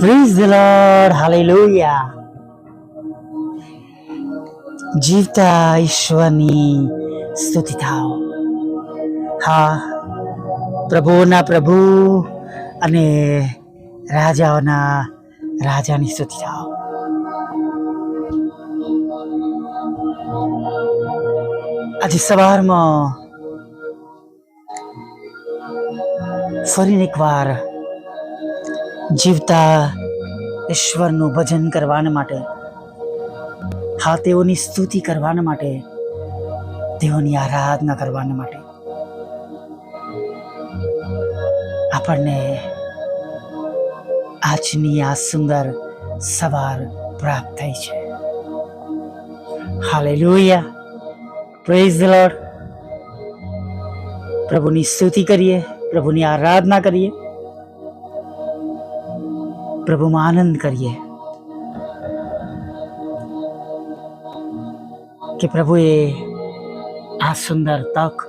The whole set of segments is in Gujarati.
પ્લીઝ ધ લોર્ડ હાલેલુયા જીવતા ઈશ્વરની સ્તુતિ થાઓ હા પ્રભુઓના પ્રભુ અને રાજાઓના રાજાની સ્તુતિ થાઓ આજે સવારમાં ફરીને એકવાર જીવતા ઈશ્વરનું ભજન કરવાના માટે, હા, તેઓની સ્તુતિ કરવાના માટે, તેઓની આરાધના કરવાના માટે આપણને આજની આ સુંદર સવાર પ્રાપ્ત થઈ છે. હાલેલુયા. પ્રેઝ ધ લોર્ડ પ્રભુની સ્તુતિ કરીએ, પ્રભુની આરાધના કરીએ. પ્રભુમાં આનંદ કરીએ. કે પ્રભુએ આ સુંદર તક,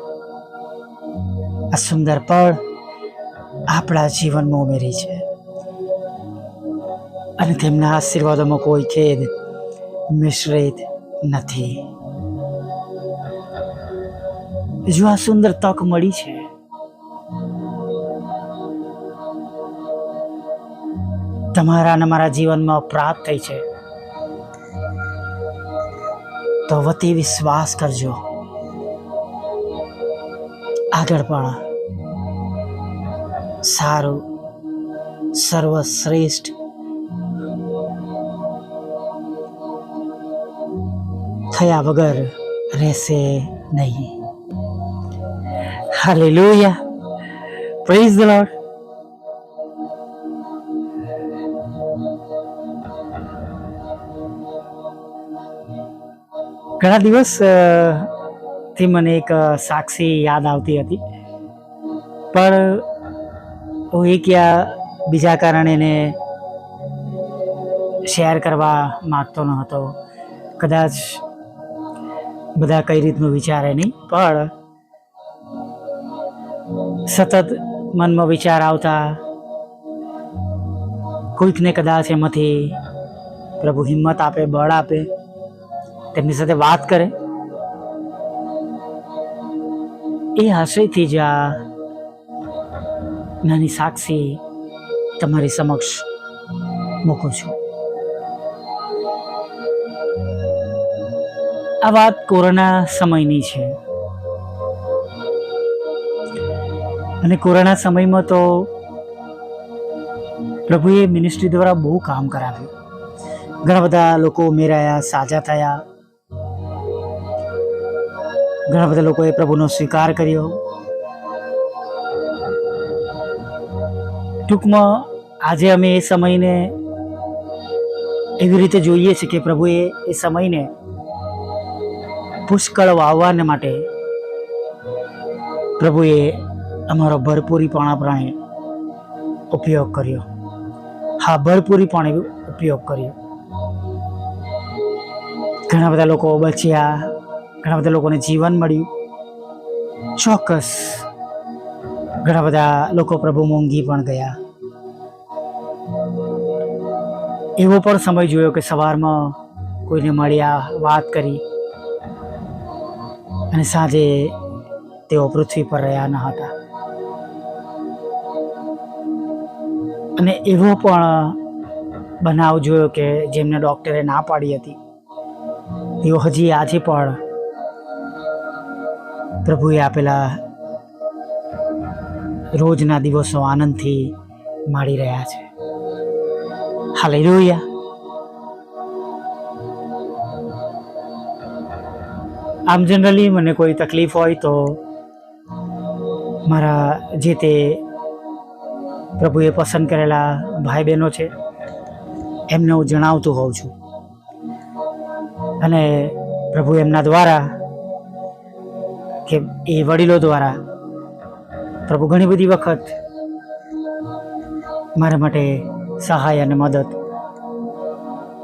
આ સુંદર પળ આપણા જીવનમાં ઉમેરી છે. અને તેમના આશીર્વાદોમાં કોઈ ખેદ મિશ્રિત નથી. જો આ સુંદર તક મળી છે તમારા અને મારા જીવનમાં પ્રાપ્ત થઈ છે. તો વતી વિશ્વાસ કરજો. આગળ પણ સારું, સર્વશ્રેષ્ઠ. થયા વગર રહેશે નહીં. હાલેલુયા પ્રેઝ ધ લોર્ડ ઘણા દિવસથી મને એક સાક્ષી યાદ આવતી હતી. પણ હું એક યા બીજા કારણે એને શેર કરવા માગતો ન હતો. કદાચ બધા કઈ રીતનું વિચારે નહીં, પણ સતત મનમાં વિચાર આવતા કોઈકને કદાચ એમાંથી પ્રભુ હિંમત આપે, બળ આપે. તેમની સાથે વાત કરે. એ આશયથી જ આ નાની સાક્ષી તમારી સમક્ષ મૂકું છું. આ વાત કોરોના સમયની છે. અને કોરોના સમયમાં તો પ્રભુએ મિનિસ્ટ્રી દ્વારા બહુ કામ કરાવ્યું. ઘણા બધા લોકો ઉમેરાયા, સાજા થયા. ઘણા બધા લોકોએ પ્રભુનો સ્વીકાર કર્યો. ટૂંકમાં આજે અમે એ સમયને એવી રીતે જોઈએ છીએ કે પ્રભુએ એ સમયને પુષ્કળ વાવવાને માટે પ્રભુએ અમારો ભરપૂરીપણાપણે ઉપયોગ કર્યો. હા ભરપૂરીપણે ઉપયોગ કર્યો. ઘણા બધા લોકો બચ્યા ઘણા બધા લોકોને જીવન મળ્યું. ચોક્કસ. ઘણા બધા લોકો પ્રભુ મોંઘી પણ ગયા. એવો પણ સમય જોયો કે સવારમાં કોઈને મળ્યા, વાત કરી અને સાંજે તેઓ પૃથ્વી પર રહ્યા ન હતા. અને એવો પણ બનાવ જોયો કે જેમને ડૉક્ટરે ના પાડી હતી. તેઓ હજી આજે પણ પ્રભુએ આપેલા રોજના દિવસો આનંદથી માણી રહ્યા છે. હાલેલુયા. આમ જનરલી મને કોઈ તકલીફ હોય તો મારા જે તે પ્રભુએ પસંદ કરેલા ભાઈ બહેનો છે, એમને હું જણાવતું હોઉં છું. અને પ્રભુ એમના દ્વારા કે એ વડીલો દ્વારા પ્રભુ ઘણી બધી વખત મારા માટે સહાય અને મદદ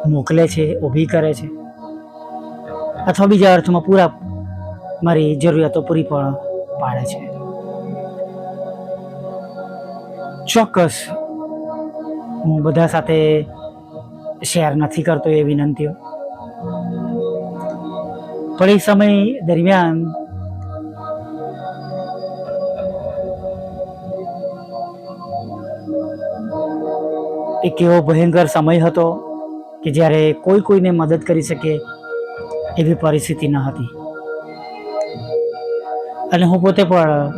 મોકલે છે, ઊભી કરે છે. અથવા બીજા અર્થમાં પૂરા મારી જરૂરિયાતો પૂરી પણ પાડે છે. ચોક્કસ હું બધા સાથે શેર નથી કરતો એ વિનંતીઓ. પણ સમય દરમિયાન એક એવો ભયંકર સમય હતો કે જ્યારે કોઈ કોઈને મદદ કરી શકે એવી પરિસ્થિતિ ન હતી. અને હું પોતે પણ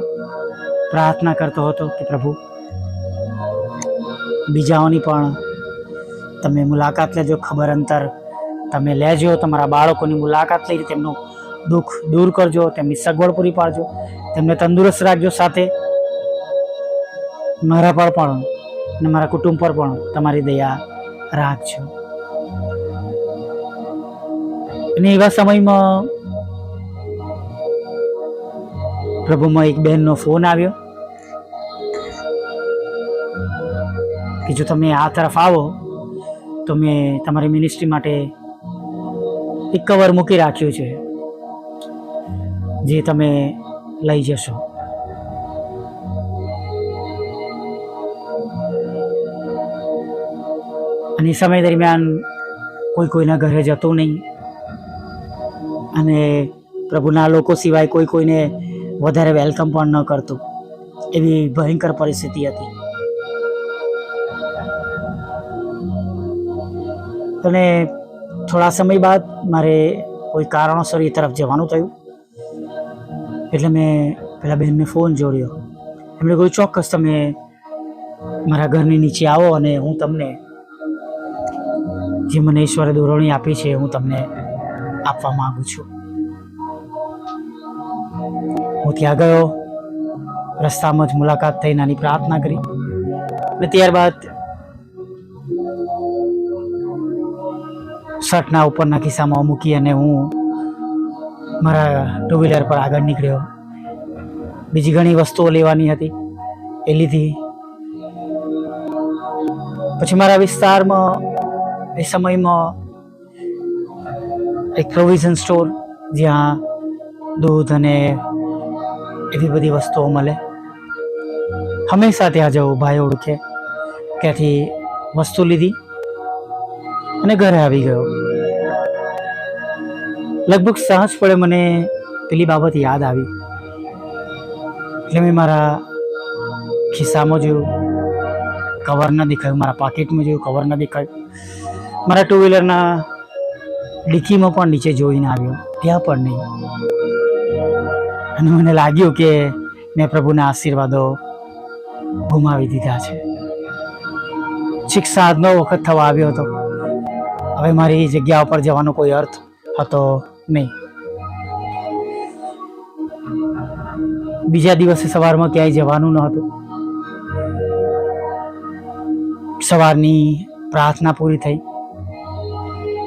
પ્રાર્થના કરતો હતો કે પ્રભુ, બીજાઓની પણ તમે મુલાકાત લેજો, ખબર અંતર તમે લેજો, તમારા બાળકોની મુલાકાત લઈ તેમનું દુઃખ દૂર કરજો, તેમની સગવડ પૂરી પાડજો, તેમને તંદુરસ્ત રાખજો સાથે. મારા પર પણ અને મારા કુટુંબ પર પણ તમારી દયા રાખજો અને એવા સમયમાં પ્રભુમાં એક બહેનનો ફોન આવ્યો કે જો તમે આ તરફ આવો, તો મેં તમારી મિનિસ્ટ્રી માટે એક કવર મૂકી રાખ્યું છે, જે તમે લઈ જશો. અને સમય દરમિયાન કોઈ કોઈના ઘરે જતું નહીં. અને પ્રભુના લોકો સિવાય કોઈ કોઈને વધારે વેલકમ પણ ન કરતું. એવી ભયંકર પરિસ્થિતિ હતી. અને થોડા સમય બાદ મારે કોઈ કારણોસર એ તરફ જવાનું થયું. એટલે મેં પેલા બહેનને ફોન જોડ્યો. એમણે કહ્યું, ચોક્કસ તમે મારા ઘરની નીચે આવો અને હું તમને જે મને ઈશ્વરે દોરવણી આપી છે, હું તમને આપવા માંગુ છું. હું ત્યાં ગયો, રસ્તામાં જ મુલાકાત થઈ, નાની પ્રાર્થના કરી. અને ત્યારબાદ શર્ટના ઉપરના ખિસ્સામાં મૂકી અને હું મારા ટુ વ્હીલર પર આગળ નીકળ્યો. બીજી ઘણી વસ્તુઓ લેવાની હતી. એ લીધી. પછી મારા વિસ્તારમાં એ સમયમાં એક પ્રોવિઝન સ્ટોર જ્યાં દૂધ અને એવી બધી વસ્તુઓ મળે. હંમેશા ત્યાં જવું, ભાઈ ઓળખે. ત્યાંથી વસ્તુ લીધી અને ઘરે આવી ગયો. લગભગ સહજ પડે મને પેલી બાબત યાદ આવી. એટલે મેં મારા ખિસ્સામાં જોયું કવર ન દેખાયું, મારા પાકીટમાં જોયું કવર ન દેખાયું. મારા ટુ વ્હીલરના ડિક્કીમાં પણ નીચે જોઈને આવ્યો. ત્યાં પણ નહીં. અને મને લાગ્યું કે મેં પ્રભુના આશીર્વાદો ગુમાવી દીધા છે. છેક નવ વખત થવા આવ્યો હતો. હવે મારી જગ્યા ઉપર જવાનો કોઈ અર્થ હતો નહીં. બીજા દિવસે સવારમાં ક્યાંય જવાનું ન હતું સવારની પ્રાર્થના પૂરી થઈ.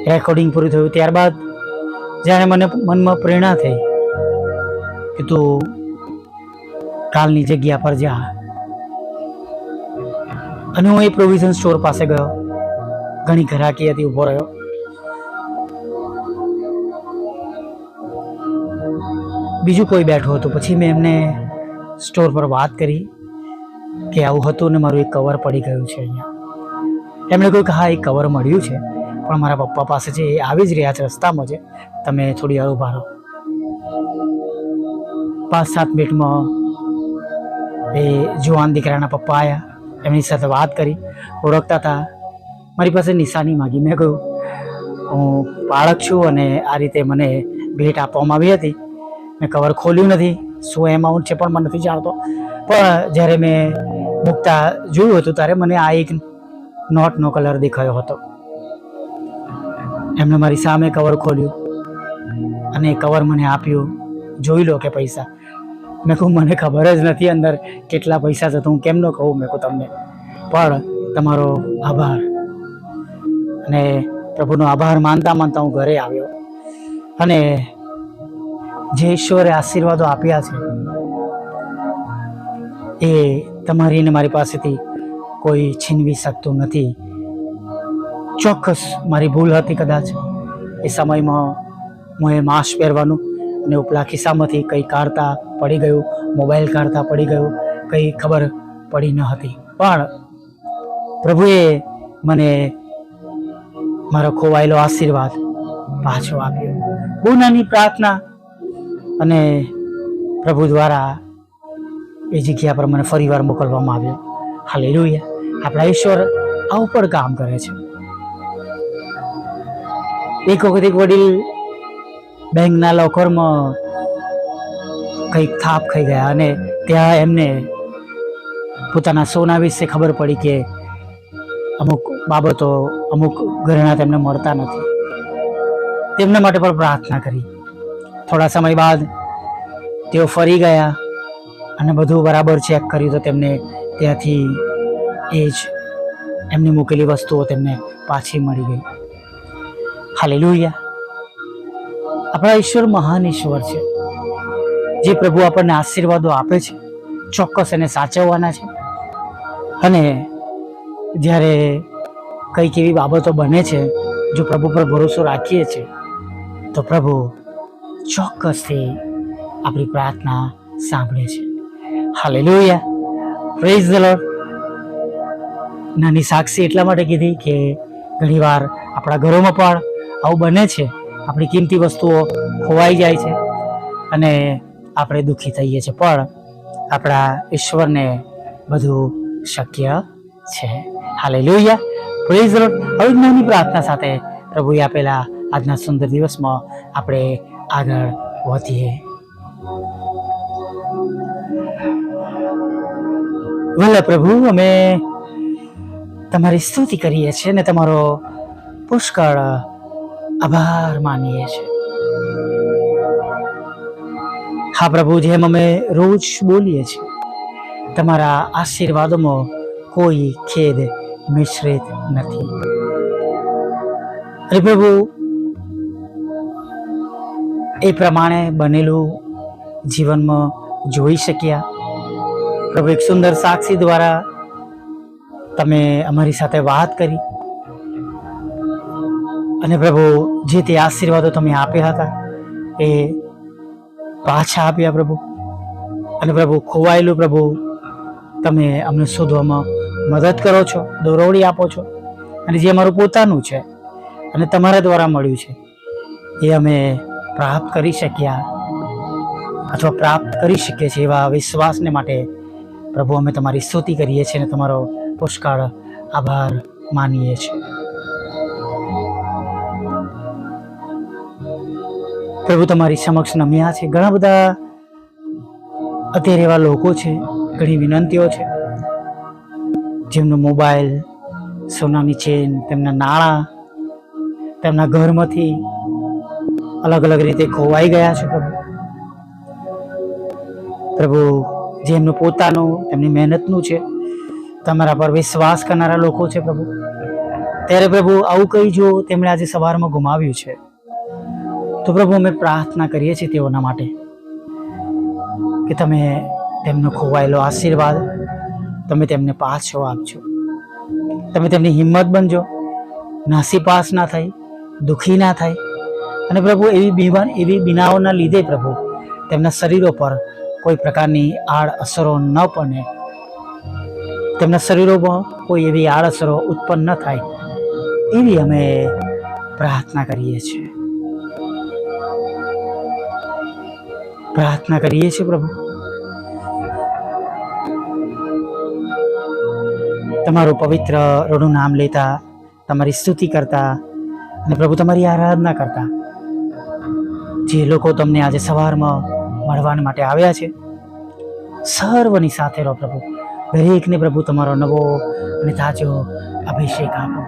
રેકોર્ડિંગ પૂરું થયું ત્યારબાદ જ્યારે મને મનમાં પ્રેરણા થઈ કે તું કાલની જગ્યા પર જા. અને હું એ પ્રોવિઝન સ્ટોર પાસે ગયો. ઘણી ઘરાકી હતી, ઊભો રહ્યો. બીજું કોઈ બેઠું હતું. પછી મેં એમને સ્ટોર પર વાત કરી કે આવું હતું ને મારું એક કવર પડી ગયું છે અહીંયા. એમણે કહ્યું કે હા એક કવર મળ્યું છે. પણ મારા પપ્પા પાસે છે એ આવી જ રહ્યા છે રસ્તામાં છે તમે થોડી વાર ઊભા રહો. પાંચ સાત મિનિટમાં એ જુવાન દીકરાના પપ્પા આવ્યા એમની સાથે વાત કરી, ઓળખતા હતા. મારી પાસે નિશાની માગી. મેં કહ્યું, હું બાળક છું અને આ રીતે મને ભેટ આપવામાં આવી હતી. મેં કવર ખોલ્યું નથી, શું એમાઉન્ટ છે પણ મને નથી જાણતો. પણ જ્યારે મેં મૂકતા જોયું હતું, ત્યારે મને આ એક નોટનો કલર દેખાયો હતો. એમણે મારી સામે કવર ખોલ્યું અને એ કવર મને આપ્યું. જોઈ લો કે પૈસા. મેં કહું, મને ખબર જ નથી અંદર કેટલા પૈસા છે. તો હું કેમ ન કહું? મેં કહું, તમને. પણ તમારો આભાર. અને પ્રભુનો આભાર માનતા માનતા હું ઘરે આવ્યો. અને જે ઈશ્વરે આશીર્વાદો આપ્યા છે, એ તમારી ને મારી પાસેથી કોઈ છીનવી શકતું નથી. ચોક્કસ મારી ભૂલ હતી કદાચ. એ સમયમાં હું એ માસ્ક પહેરવાનું અને ઉપલા ખિસ્સામાંથી કંઈ કાઢતા પડી ગયું, મોબાઈલ કાઢતા પડી ગયું, કંઈ ખબર પડી ન હતી. પણ પ્રભુએ મને મારો ખોવાયેલો આશીર્વાદ પાછો આપ્યો. બહુ નાની પ્રાર્થના અને પ્રભુ દ્વારા એ જગ્યા પર મને ફરીવાર મોકલવામાં આવ્યો. હાલેલુયા. આપણા ઈશ્વર આવું પણ કામ કરે છે. એક વખત એક વડીલ બેંકના લોકરમાં કંઈક થાપ ખાઈ ગયા અને ત્યાં એમને પોતાના સોના વિશે ખબર પડી કે અમુક બાબતો અમુક ઘરેણા તેમને મળતા નથી. તેમના માટે પણ પ્રાર્થના કરી. થોડા સમય બાદ તેઓ ફરી ગયા અને બધું બરાબર ચેક કર્યું તો તેમને ત્યાંથી એ જ એમની મૂકેલી વસ્તુઓ તેમને પાછી મળી ગઈ. હાલેલુયા. આપણા ઈશ્વર મહાન ઈશ્વર છે. જે પ્રભુ આપણને આશીર્વાદો આપે છે, ચોક્કસ એને સાચવવાના છે. અને જ્યારે કંઈક એવી બાબતો બને છે, જો પ્રભુ પર ભરોસો રાખીએ છીએ, તો પ્રભુ ચોક્કસથી આપણી પ્રાર્થના સાંભળે છે. હાલેલુયા. પ્રેઝ ધ લોર્ડ નાની સાક્ષી એટલા માટે કીધી કે ઘણીવાર આપણા ઘરોમાં પણ આવું બને છે. આપણી કિંમતી વસ્તુઓ ખોવાઈ જાય છે અને આપણે દુઃખી થઈએ છીએ પણ આપણા ઈશ્વરને બધું શક્ય છે. હાલે લોહિયા પ્રેઝ રોડ અવિજ્ઞાની પ્રાર્થના સાથે પ્રભુએ આપેલા આજના સુંદર દિવસમાં આપણે આગળ વધીએ. ભલે પ્રભુ, અમે તમારી સ્તુતિ કરીએ છીએ ને તમારો પુષ્કળ આભાર માનીએ છીએ. હા, પ્રભુ, જેમ અમે રોજ બોલીએ છીએ, તમારા આશીર્વાદોમાં કોઈ ખેદ મિશ્રિત નથી. અરે પ્રભુ, એ પ્રમાણે બનેલું જીવનમાં જોઈ શક્યા. પ્રભુ, એક સુંદર સાક્ષી દ્વારા તમે અમારી સાથે વાત કરી. અને પ્રભુ, જે તે આશીર્વાદો તમે આપ્યા હતા, એ પાછા આપ્યા પ્રભુ. અને પ્રભુ, ખોવાયેલું પ્રભુ, તમે અમને શોધવામાં મદદ કરો છો દોરવડી આપો છો. અને જે અમારું પોતાનું છે, અને તમારા દ્વારા મળ્યું છે, એ અમે પ્રાપ્ત કરી શક્યા. અથવા પ્રાપ્ત કરી શકીએ છીએ એવા વિશ્વાસને માટે પ્રભુ, અમે તમારી સ્તુતિ કરીએ છીએ અને તમારો પુષ્કળ આભાર માનીએ છીએ. પ્રભુ તમારી સમક્ષ નમ્યા છે. ઘણા બધા અત્યારે એવા લોકો છે, ઘણી વિનંતીઓ છે. જેમનો મોબાઈલ, સોનાની ચેન, તેમના નાણાં, તેમના ઘરમાંથી અલગ અલગ રીતે ખોવાઈ ગયા છે પ્રભુ. પ્રભુ જેમનું પોતાનું, એમની મહેનતનું છે, તમારા પર વિશ્વાસ કરનારા લોકો છે પ્રભુ. ત્યારે પ્રભુ, આવું કહી જો તેમણે આજે સવારમાં ગુમાવ્યું છે. તો પ્રભુ, અમે પ્રાર્થના કરીએ છીએ તેઓના માટે કે તમે તેમનો ખોવાયેલો આશીર્વાદ તમે તેમને પાછો આપજો. તમે તેમની હિંમત બનજો. નાસીપાસ ના થાય દુઃખી ના થાય અને પ્રભુ, એવી બીમાર, એવી બીનાઓના લીધે પ્રભુ, તેમના શરીરો પર કોઈ પ્રકારની આડ અસરો ન પડે. તેમના શરીરોમાં કોઈ એવી આડઅસરો ઉત્પન્ન ન થાય. એવી અમે પ્રાર્થના કરીએ છીએ. પ્રાર્થના કરીએ છીએ પ્રભુ. તમારું પવિત્ર રોડું નામ લેતા, તમારી સ્તુતિ કરતા અને પ્રભુ તમારી આરાધના કરતા. જે લોકો તમને આજે સવારમાં મળવા માટે આવ્યા છે, સર્વની સાથે રહો પ્રભુ. દરેકને પ્રભુ તમારો નવો અને તાજો અભિષેક આપો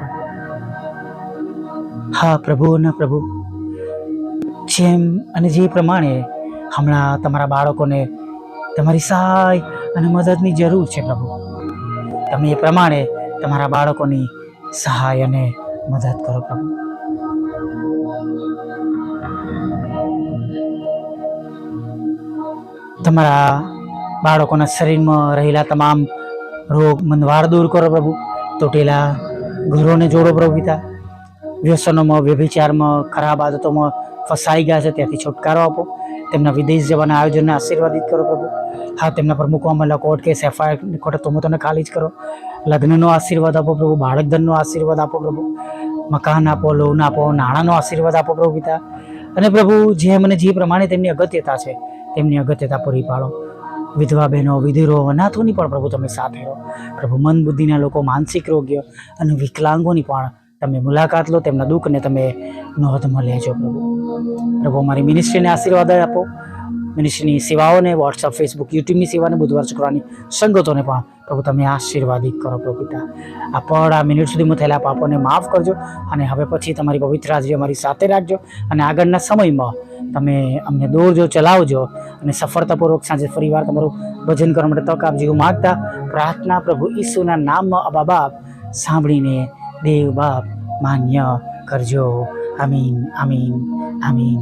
હા પ્રભુ, ના પ્રભુ. જેમ અને જે પ્રમાણે હમણાં તમારા બાળકોને તમારી સહાય અને મદદની જરૂર છે પ્રભુ. તમે એ પ્રમાણે તમારા બાળકોની સહાય અને મદદ કરો પ્રભુ. તમારા બાળકોના શરીરમાં રહેલા તમામ રોગ મંદવાર દૂર કરો પ્રભુ. તૂટેલા ઘરોને જોડો પ્રભુ પિતા. વ્યસનોમાં, વ્યભિચારમાં, ખરાબ આદતોમાં ફસાઈ ગયા છે, ત્યાંથી છુટકારો આપો. તેમના વિદેશ જવાના આયોજનને આશીર્વાદિત કરો પ્રભુ. હા, તેમના પર મૂકવામાં કોર્ટ કેસ એફઆઈઆર કોર્ટ તમે ખાલી જ કરો. લગ્નનો આશીર્વાદ આપો પ્રભુ, બાળકધનનો આશીર્વાદ આપો પ્રભુ, મકાન આપો, લોન આપો, નાણાંનો આશીર્વાદ આપો પ્રભુ પિતા. અને પ્રભુ, જે મને જે પ્રમાણે તેમની અગત્યતા છે, તેમની અગત્યતા પૂરી પાડો. વિધવા બહેનો, વિધુરો, અનાથોની પણ પ્રભુ તમે સાથે રહો. પ્રભુ મન બુદ્ધિના લોકો, માનસિક રોગ્ય અને વિકલાંગોની પણ તમે મુલાકાત લો, તેમના દુઃખને તમે નોંધમાં લેજો પ્રભુ. પ્રભુ, અમારી મિનિસ્ટ્રીને આશીર્વાદ આપો. મિનિસ્ટ્રીની સેવાઓને વોટ્સઅપ ફેસબુક યુટ્યુબની સેવાને બુધવાર શુક્રવારની સંગતોને પણ પ્રભુ તમે આશીર્વાદિત કરો પ્રભુ પિતા. આ પણ આ મિનિટ સુધીમાં થયેલા પાપોને માફ કરજો અને હવે પછી તમારી પવિત્ર હાજરી અમારી સાથે રાખજો અને આગળના સમયમાં તમે અમને દોરજો ચલાવજો અને સફળતાપૂર્વક સાંજે ફરીવાર તમારું ભજન કરવા માટે તક આપજો માગતા પ્રાર્થના પ્રભુ ઈસુના નામમાં અબા બાપ સાંભળીને દેવ બાપ માન્ય કરજો. આમીન આમીન આમીન.